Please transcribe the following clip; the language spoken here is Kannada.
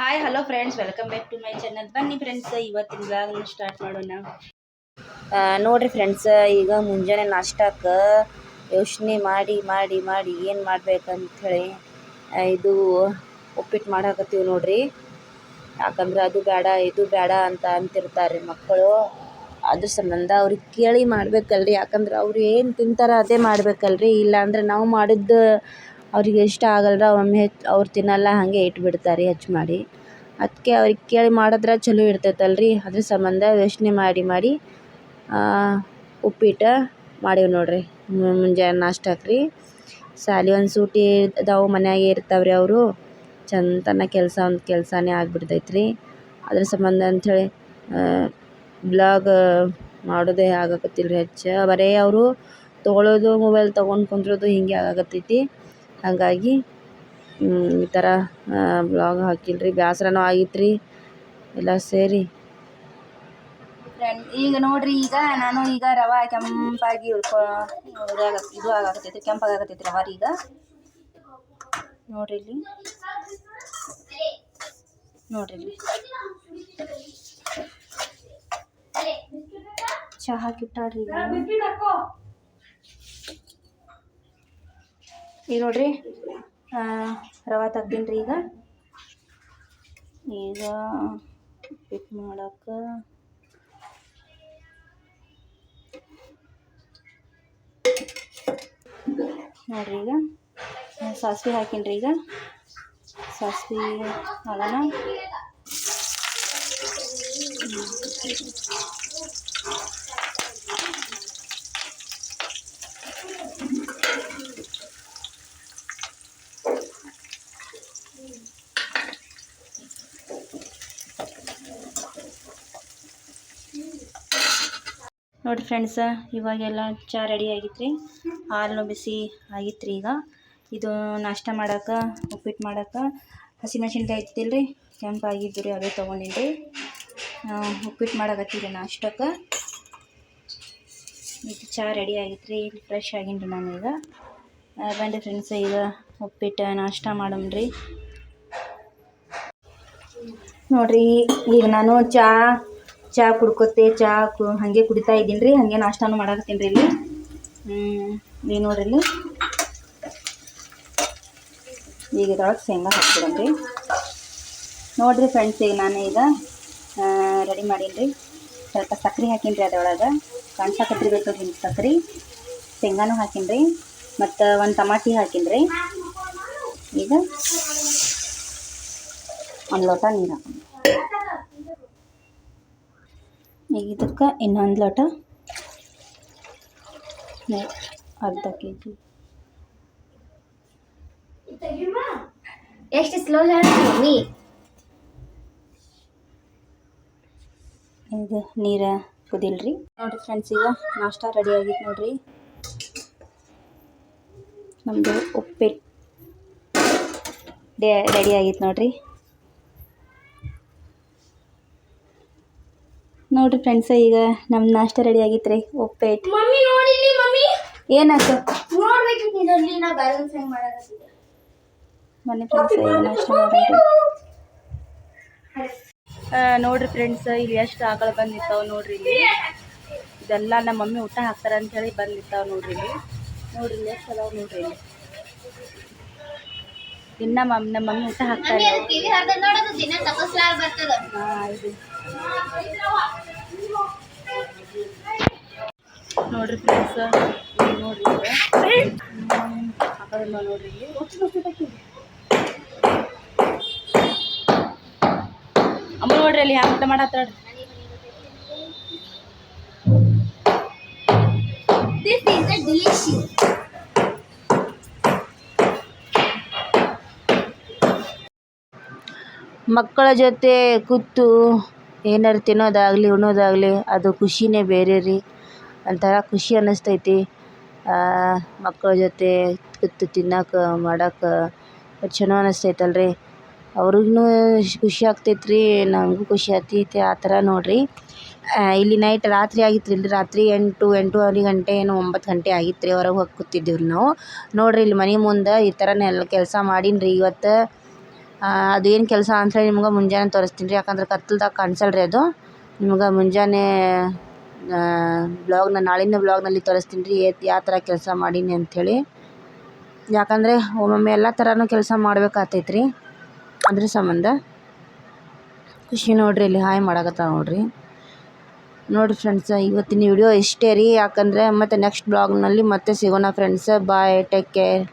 Hi hello friends welcome back to my channel ಬನ್ನಿ ಫ್ರೆಂಡ್ಸ್ ಇವತ್ತಿನ ಬ್ಲಾಗ್ನ ಸ್ಟಾರ್ಟ್ ಮಾಡೋಣ. ನೋಡಿರಿ ಫ್ರೆಂಡ್ಸ್ ಈಗ ಮುಂಜಾನೆ ನಾಷ್ಟಕ್ಕೆ ಯೋಚನೆ ಮಾಡಿ ಮಾಡಿ ಮಾಡಿ ಏನು ಮಾಡ್ಬೇಕಂತ ಹೇಳಿ ಇದು ಉಪ್ಪಿಟ್ಟು ಮಾಡಾಕತ್ತೀವಿ ನೋಡ್ರಿ. ಯಾಕಂದ್ರೆ ಅದು ಬೇಡ, ಇದು ಬೇಡ ಅಂತ ಅಂತಿರ್ತಾರೆ ಮಕ್ಕಳು. ಅದ್ರ ಸಂಬಂಧ ಅವ್ರಿಗೆ ಕೇಳಿ ಮಾಡ್ಬೇಕಲ್ರಿ. ಯಾಕಂದ್ರೆ ಅವ್ರು ಏನು ತಿಂತಾರೆ ಅದೇ ಮಾಡ್ಬೇಕಲ್ರಿ. ಇಲ್ಲಾಂದ್ರೆ ನಾವು ಮಾಡಿದ್ದು ಅವ್ರಿಗೆ ಇಷ್ಟ ಆಗಲ್ರ, ಒಮ್ಮೆ ಹೆಚ್ಚು ಅವ್ರು ತಿನ್ನಲ್ಲ, ಹಾಗೆ ಇಟ್ಬಿಡ್ತಾರೆ, ಹೆಚ್ಚು ಮಾಡಿ. ಅದಕ್ಕೆ ಅವ್ರಿಗೆ ಕೇಳಿ ಮಾಡಿದ್ರೆ ಚಲೋ ಇರ್ತೈತಲ್ರಿ. ಅದ್ರ ಸಂಬಂಧ ಯೋಚನೆ ಮಾಡಿ ಮಾಡಿ ಉಪ್ಪಿಟ್ಟು ಮಾಡೀವಿ ನೋಡಿರಿ. ಮುಂಜಾನೆ ನಾಷ್ಟಕ್ಕೆ ರೀ ಸಾಲಿ ಒಂದು ಸೂಟಿ ಅದಾವು ಮನ್ಯಾಗೆ ರೀ ಅವರು. ಚಂತನ ಕೆಲಸ, ಒಂದು ಕೆಲಸನೇ ಆಗ್ಬಿಡ್ತೈತೆ ರೀ ಅದ್ರ ಸಂಬಂಧ ಅಂಥೇಳಿ ಬ್ಲಾಗ್ ಮಾಡೋದೇ ಆಗಾಕತ್ತಿಲ್ಲ ರೀ ಹೆಚ್ಚು. ಬರೀ ಅವರು ತೊಗೊಳ್ಳೋದು ಮೊಬೈಲ್ ತೊಗೊಂಡು ಕುಂದ್ರೋದು ಹೀಗೆ ಆಗಾಕತ್ತೈತಿ. ಹಾಗಾಗಿ ಈ ಥರ ಬ್ಲಾಗ್ ಹಾಕಿಲ್ಲ ರೀ ಬೇಸ್ರನೂ ಆಗಿತ್ತು ರೀ ಎಲ್ಲ ಸೇರಿ. ಈಗ ನೋಡ್ರಿ, ಈಗ ನಾನು ಈಗ ರವೆ ಕೆಂಪಾಗಿ ಉಳ್ಕೊ ಇದು ಆಗಾಕತ್ತೈತಿ ಕೆಂಪಾಗಿ ರವೆ ರೀ ಈಗ. ನೋಡ್ರಿ ಇಲ್ಲಿ. ನೋಡ್ರಿ ಇಲ್ಲಿ. ಚಹಾ ಕಿಟ್ಟಾಡ್ರಿ ಈಗ ನೋಡ್ರಿ ರವೆ ತೆಗ್ದೀನಿ ಈಗ. ಈಗ ಉಪ್ಪಿಟ್ಟು ಮಾಡಕ್ಕೆ ನೋಡ್ರಿ ಈಗ, ಸಾಸಿವೆ ರೀ ಈಗ. ಸಾಸಿವೆ ಹಾಕೋಣ. ನೋಡಿ ಫ್ರೆಂಡ್ಸ ಇವಾಗೆಲ್ಲ ಚಹಾ ರೆಡಿ ಆಗಿತ್ತು ರೀ ಹಾಲು ಬಿಸಿ ಆಗಿತ್ತು ರೀ ಈಗ. ಇದು ನಾಷ್ಟ ಮಾಡೋಕೆ ಉಪ್ಪಿಟ್ಟು ಮಾಡಕ್ಕೆ ಹಸಿಮೆಣ್ಸಿನ್ಕಾಯಿ ಇತ್ತಿಲ್ಲ ರೀ ಕೆಂಪಾಗಿದ್ದು ರೀ ಅವೇ ತೊಗೊಂಡಿನಿ ರೀ ಉಪ್ಪಿಟ್ಟು ಮಾಡಕತ್ತೀರಿ ನಾಷ್ಟಕ್ಕೆ. ಇದು ಚಹಾ ರೆಡಿ ಆಗಿತ್ತು ರೀ ಫ್ರೆಶ್ ಆಗಿನಿ ರೀ ನಾನು ಈಗ. ಆ, ಬನ್ನಿ ಫ್ರೆಂಡ್ಸ್ ಈಗ ಉಪ್ಪಿಟ್ಟು ನಾಷ್ಟ ಮಾಡಮ್ರಿ ನೋಡಿರಿ ಈಗ ನಾನು ಚಾ ಚಾ ಕುಡ್ಕೊತೆ, ಚಾ ಕು, ಹಾಗೆ ಕುಡಿತಾ ಇದ್ದೀನಿ ರೀ, ಹಾಗೆ ನಾಷ್ಟಾನು ಮಾಡಾಕತ್ತೀನಿ ರೀ ಇಲ್ಲಿ. ನೋಡಿರಿ ನೋಡ್ರಿ ಇಲ್ಲಿ. ಈಗ ಇದ್ರೊಳಗೆ ಶೇಂಗಾ ಹಾಕ್ಬಿಡೋಣ ರೀ. ನೋಡಿರಿ ಫ್ರೆಂಡ್ಸ್ ಈಗ ನಾನು ಈಗ ರೆಡಿ ಮಾಡೀನಿ ರೀ. ಸ್ವಲ್ಪ ಸಕ್ರೆ ಹಾಕೀನಿ ರೀ ಅದ್ರೊಳಗೆ. ಕಾಣ್ಸಾಕತ್ರಿ ಬೇಕು ಹಿಂಗೆ ಸಕ್ರೆ. ಶೇಂಗಾನು ಹಾಕೀನಿ ರೀ. ಮತ್ತು ಒಂದು ಟಮಾಟಿ ಹಾಕೀನಿ ರೀ. ಈಗ ಒಂದು ಲೋಟ ನೀರು ಹಾಕೊಂಡು ಈಗ ಇದಕ್ಕೆ ಇನ್ನೊಂದು ಲೋಟ ಅರ್ಧ ಕೆ ಜಿ ಎಷ್ಟು ಸ್ಲೋ ಮಮ್ಮಿ? ಇದು ನೀರ ಕುದಿಲ್ರಿ. ನೋಡಿರಿ ಫ್ರೆಂಡ್ಸ್ ಈಗ ನಾಷ್ಟ ರೆಡಿ ಆಗಿತ್ತು ನೋಡ್ರಿ. ನಮ್ಮದು ಉಪ್ಪಿಟ್ಟು ರೆಡಿ ಆಗಿತ್ತು ನೋಡ್ರಿ. ನೋಡ್ರಿ ಫ್ರೆಂಡ್ಸ್ ಈಗ ನಮ್ಮ ನಾಷ್ಟ ರೆಡಿ ಆಗಿತ್ತು ರೀ ಉಪ್ಪಿಟ್ಟು. Mummy mummy? ಏನಾಯ್ತು ನೋಡ್ಬೇಕಿತ್ತು ಇದರಲ್ಲಿ ನಾ ಬ್ಯಾಲೆನ್ಸ್ ಹೆಂಗ್ ಮಾಡಕತ್ತಿದ್ದೆ ಬನ್ನಿ ಫ್ರೆಂಡ್ಸ್ ಈಗ ನಾಷ್ಟ ನೋಡ್ರಿ ಫ್ರೆಂಡ್ಸ್ ಇಲ್ಲಿ ಎಷ್ಟು ಆಕಳು ಬಂದು ನಿಂತಾವ ನೋಡ್ರಿ ಇಲ್ಲಿ. ಇದೆಲ್ಲ ನಮ್ಮ ಮಮ್ಮಿ ಊಟ ಹಾಕ್ತಾರ ಅಂತ ಹೇಳಿ ನೋಡ್ರಿ ಇಲ್ಲಿ. ನೋಡ್ರಿ ಇಲ್ಲಿ ಎಷ್ಟು ಅದಾವ ನೋಡ್ರಿ ಇಲ್ಲಿ. ದಿನ ಮಮ್ ನಮ್ಮ ಮಮ್ಮಿ ಊಟ ಹಾಕ್ತಾರೆ ಇದು. ನೋಡ್ರಿ ಫ್ರೆಂಡ್ಸ್ ನೋಡ್ರಿ ಹಾಕೋದಿಲ್ಲ ನೋಡ್ರಿ. ಅಮ್ಮ ನೋಡ್ರಿ ಅಲ್ಲಿ ಹ್ಯಾಂಗ ಊಟ ಮಾಡತ್ತಾಳ್ರಿ ಇಸ್ ಅ ಡಿಲಿಷಿಯಸ್ ಮಕ್ಕಳ ಜೊತೆ ಕೂತು ಏನಾರು ತಿನ್ನೋದಾಗಲಿ ಉಣ್ಣೋದಾಗಲಿ ಅದು ಖುಷಿನೇ ಬೇರೆ ರೀ. ಒಂಥರ ಖುಷಿ ಅನ್ನಿಸ್ತೈತಿ. ಮಕ್ಕಳ ಜೊತೆ ಕೂತು ತಿನ್ನಕ್ಕೆ ಮಾಡಕ್ಕೆ ಚಲೋ ಅನ್ನಿಸ್ತೈತಲ್ಲ ರೀ ಅವ್ರಿಗೂ ಖುಷಿ ಆಗ್ತೈತೆ ರೀ ನಮಗೂ ಖುಷಿ ಆಗ್ತೈತಿ ಆ ಥರ ನೋಡಿರಿ. ಇಲ್ಲಿ ನೈಟ್ ರಾತ್ರಿ ಆಗಿತ್ತು ರೀ ರಾತ್ರಿ ಎಂಟು, ಎಂಟೂವರೆ ಗಂಟೆ ಏನೋ ಒಂಬತ್ತು ಗಂಟೆ ಆಗಿತ್ತು ರೀ ಹೊರಗೆ ಹೋಗಿ ಕೂತಿದ್ದೀವಿ ನಾವು. ನೋಡಿರಿ ಇಲ್ಲಿ ಮನೆ ಮುಂದೆ ಈ ಥರನೇ ಎಲ್ಲ ಕೆಲಸ ಮಾಡೀನಿ ರೀ ಇವತ್ತು ಅದು ಏನು ಕೆಲಸ ಅಂತೇಳಿ ನಿಮ್ಗೆ ಮುಂಜಾನೆ ತೋರಿಸ್ತೀನಿ ರೀ, ಯಾಕಂದ್ರೆ ಕತ್ತಲ್ದಾಗ ಕಾಣಿಸಲ್ಲ ರೀ ಅದು. ನಿಮ್ಗೆ ಮುಂಜಾನೆ ಬ್ಲಾಗ್ನ ನಾಳಿನ ಬ್ಲಾಗ್ನಲ್ಲಿ ತೋರಿಸ್ತೀನಿ ರೀ ಯಾವ ಥರ ಕೆಲಸ ಮಾಡೀನಿ ಅಂಥೇಳಿ. ಯಾಕಂದರೆ ಒಮ್ಮೊಮ್ಮೆ ಎಲ್ಲ ಥರನೂ ಕೆಲಸ ಮಾಡ್ಬೇಕಾಗ್ತೈತೆ ರೀ, ಅದ್ರ ಸಂಬಂಧ. ಖುಷಿ ನೋಡಿರಿ, ಇಲ್ಲಿ ಹಾಯ್ ಮಾಡಕತ್ತಾಳ ನೋಡಿರಿ. ನೋಡಿ ಫ್ರೆಂಡ್ಸ್ ಇವತ್ತಿನ ವಿಡಿಯೋ ಇಷ್ಟೇ ರೀ, ಯಾಕಂದರೆ ಮತ್ತೆ ನೆಕ್ಸ್ಟ್ ಬ್ಲಾಗ್ನಲ್ಲಿ ಮತ್ತೆ ಸಿಗೋಣ ಫ್ರೆಂಡ್ಸ್ ಬಾಯ್ ಟೇಕ್ ಕೇರ್